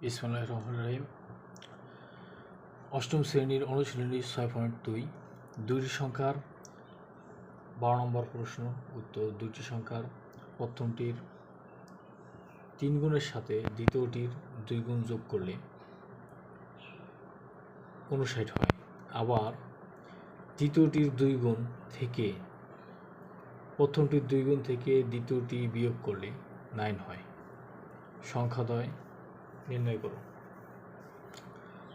ইসমাইল রহমান রহিম। অষ্টম শ্রেণির অনুশীলনী ছয় পয়েন্ট দুই। দুইটি সংখ্যার বারো নম্বর প্রশ্ন উত্তর দুইটি সংখ্যার। প্রথমটির তিন গুণের সাথে দ্বিতীয়টির দুই গুণ যোগ করলে উনষাট হয়। আবার তৃতীয়টির দুই গুণ থেকে প্রথমটির দুই গুণ থেকে দ্বিতীয়টি বিয়োগ করলে নাইন হয়। সংখ্যাদ্বয় নির্ণয় করো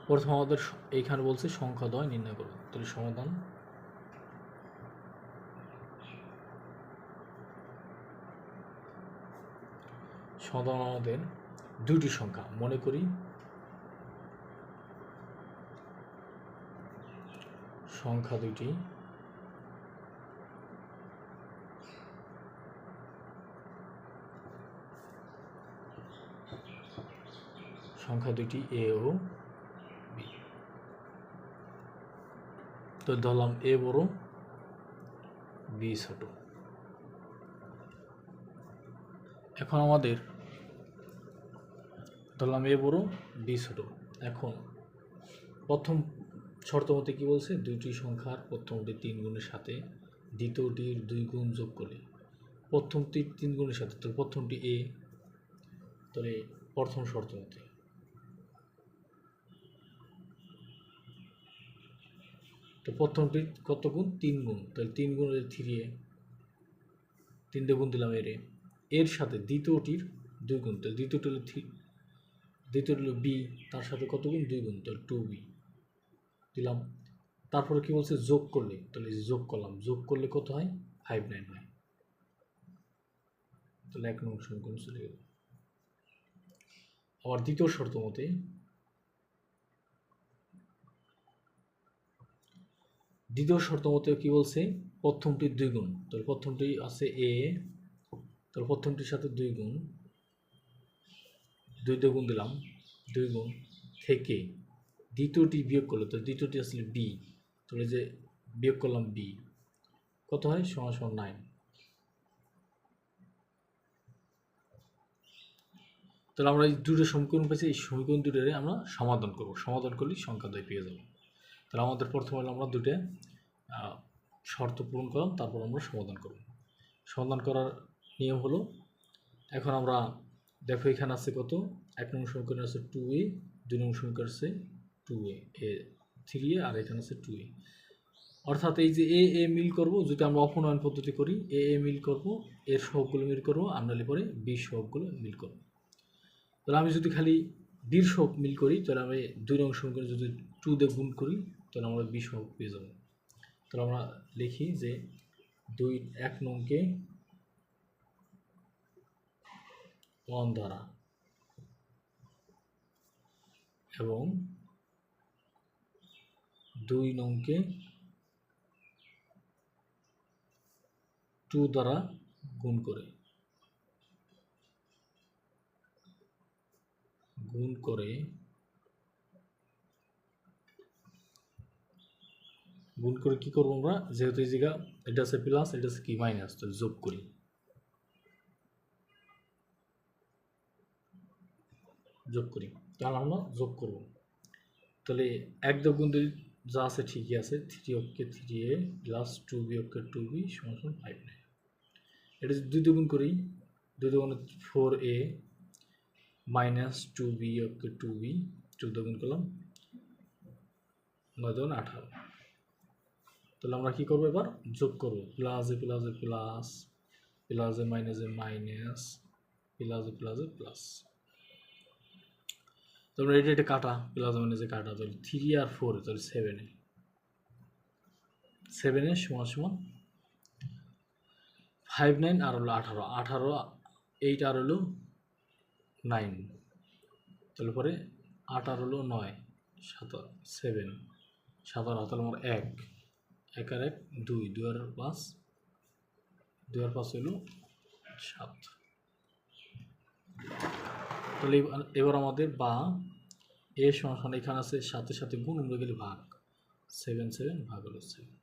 প্রথম আমাদের এইখানে বলছে সংখ্যাদ্বয় নির্ণয় করো তাহলে সমাধান। সমাধান আমাদের দুটি সংখ্যা, মনে করি। সংখ্যা দুইটি। সংখ্যা দুইটি এ ও বি তো ধরলাম এ বড় বি ছোট। এখন আমাদের ধরলাম এ বড় বি ছোট। এখন প্রথম শর্ত মতে কি বলছে? দুইটি সংখ্যার প্রথমটি তিন গুণের সাথে দ্বিতীয়টির দুই গুণ যোগ করলে। প্রথমটি তিন গুণের সাথে তো প্রথমটি এ তাহলে প্রথম শর্ত মতে। তো প্রথমটি কত গুণ? তিন গুণ। তাহলে তিন গুণ থ্রি এ তিনটে গুণ দিলাম এর এর সাথে দ্বিতীয়টির দুই গুণ। তাহলে দ্বিতীয়টি হলো থ্রি দ্বিতীয়টি হলো বি তার সাথে কত গুণ? দুই গুণ। তাহলে টু বি দিলাম। তারপরে কি বলছে? যোগ করলে। তাহলে যোগ করলাম। যোগ করলে কত হয়? ফাইভ নাইন হয়। তাহলে এক নং সমীকরণ চলে গেল। আবার দ্বিতীয় শর্ত মতে দ্বিতীয় শর্ত মতে কি বলছে? প্রথমটি দুই গুণ। তাহলে প্রথমটি আছে এ তাহলে প্রথমটির সাথে দুই গুণ। দুই দুই গুণ দিলাম। দুই গুণ থেকে দ্বিতীয়টি বিয়োগ করল। তো দ্বিতীয়টি আসলে বি তাহলে যে বিয়োগ করলাম বি কত হয়? সমান সমান নাইন তাহলে আমরা এই দুটো সমীকরণ পেয়েছি। এই সমীকরণ দুটোরে আমরা সমাধান করব। সমাধান করলেই সংখ্যা দ্বয় পেয়ে যাব। তাহলে আমাদের প্রথমে হলো আমরা দুটো শর্ত পূরণ করলাম, তারপর আমরা সমাধান করব। সমাধান করার নিয়ম হলো, এখন আমরা দেখো এখানে আছে কত? এক নম্বর সমীকরণ আছে টু এ দুই নম্বর সমীকরণ আছে টু এ এ থ্রি এ আর এখানে আছে টু এ অর্থাৎ এই যে এ এ মিল করব, যদি আমরা অপনয়ন পদ্ধতি করি এ এ মিল করব এর সহগগুলো মিল করব, আর নাহলে পরে বি সহগগুলো মিল করব। তাহলে আমি যদি খালি বির সহগ মিল করি, তাহলে আমি দুই নং সমীকরণ যদি টু দিয়ে গুণ করি তাহলে আমরা বি সহগ পেয়ে তাহলে আমরা লিখি যে দুই এক নংকে ওয়ান দ্বারা এবং দুই নংকে টু দ্বারা গুণ করে। গুণ করে গুণ করে কি করব আমরা? যেহেতু এই জায়গা, এটা আছে প্লাস এটা আছে কি? মাইনাস তাহলে যোগ করি। যোগ করি। তাহলে আমরা যোগ করব। তাহলে এক দো গুণ দুই যা আছে ঠিকই আছে। থ্রি অক্ষে three A plus two B অক্ষে টু বি সমান সমান ফাইভ নাইন এটা যদি দুই দুগুণ করি, দুই দুগুণ four A minus two B অক্ষে টু বি টু দুগুণ করলাম, নয় দুগুণ আঠারো। তাহলে আমরা কি করব এবার? যোগ করব। প্লাসে প্লাসে প্লাস প্লাসে এ মাইনাস প্লাসে প্লাসে plus A plus A plus তারপরে এটা এটা কাটা প্লাস মাইনাসে কাটা, তাহলে থ্রি আর ফোর তাহলে সেভেনে সেভেনে সমান সমান ফাইভ নাইন আর হলো আঠারো। আঠারো এইট আর হলো নাইন তাহলে পরে আট আর হলো নয় সাতার সেভেন সাতার হাতার আমার এক। এক আর এক দুই দুই আর পাঁচ। দুই আর পাঁচ হলো সাত। তাহলে এবার- আমাদের বা, এ সমান এখানে আছে সাথে সাথে গুণ আমরা গেলে ভাগ। সেভেন সেভেন ভাগ হলো সেভেন।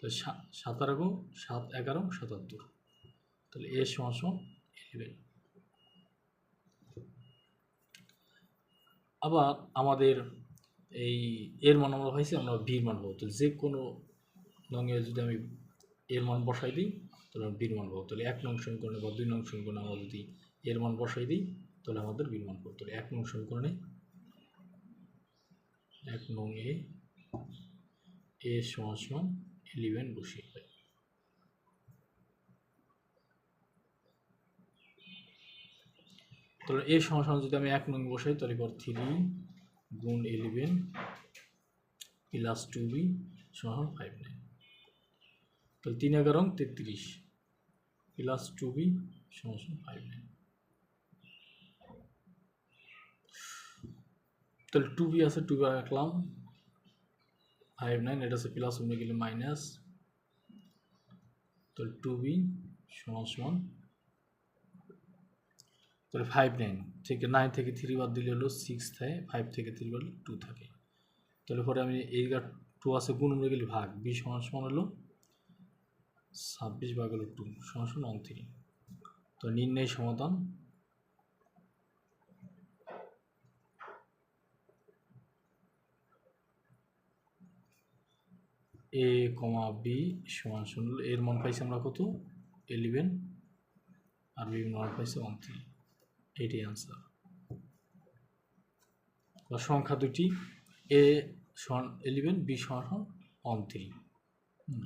তাহলে সা- সাত এগারো সাত, এগারো, সাতাত্তর। তাহলে এ সমান ইলেভেন আবার আমাদের এই এর মান আমরা পাইছি, আমরা বির মান পাবো তো যে কোনো নঙে যদি আমি এর মান বসাই দিই, তাহলে বির মান পাবো। তাহলে এক নং সমীকরণে বা দুই নং সমীকরণে আমরা যদি এর মান বসাই দিই, তাহলে আমাদের বির মান পাবো তাহলে এক নং সমীকরণে এক নং এ এ সমান সমান ইলেভেন বসিয়ে পাই তাহলে এ সমান সমান যদি আমি এক নং বসাই, তাহলে পর থ্রি গুণ ইলেভেন প্লাস টু বি সমান ফাইভ নাইন তাহলে তিন এগারো তেত্রিশ। প্লাস টু বি সমান ফাইভ নাইন তাহলে টু বি আছে টু বি রাখলাম ফাইভ নাইন এটা আছে প্লাস উঠে গেলে মাইনাস তাহলে টু বি সমান সমান। তাহলে ফাইভ নাইন থেকে নাইন থেকে থ্রি বাদ দিলে হলো সিক্স থাকে ফাইভ থেকে থ্রি বাদ টু থাকে। তাহলে পরে আমি এই টু আছে, গুণ উঠে গেলে ভাগ বি সমান সমান হলো ছাব্বিশ ভাগ হলো টু সমান ওয়ান থ্রি তো নির্ণয় সমাধান। এ কমা বি সমান হলো, এর মান পাইছি আমরা কত? ইলেভেন আর বি মান পাইছি ওয়ান থ্রি এটাই আনসার সংখ্যা দুটি এ সমান ইলেভেন বি সমান ওয়ান থ্রি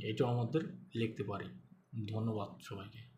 এটাও আমাদের লিখতে পারি। ধন্যবাদ সবাইকে।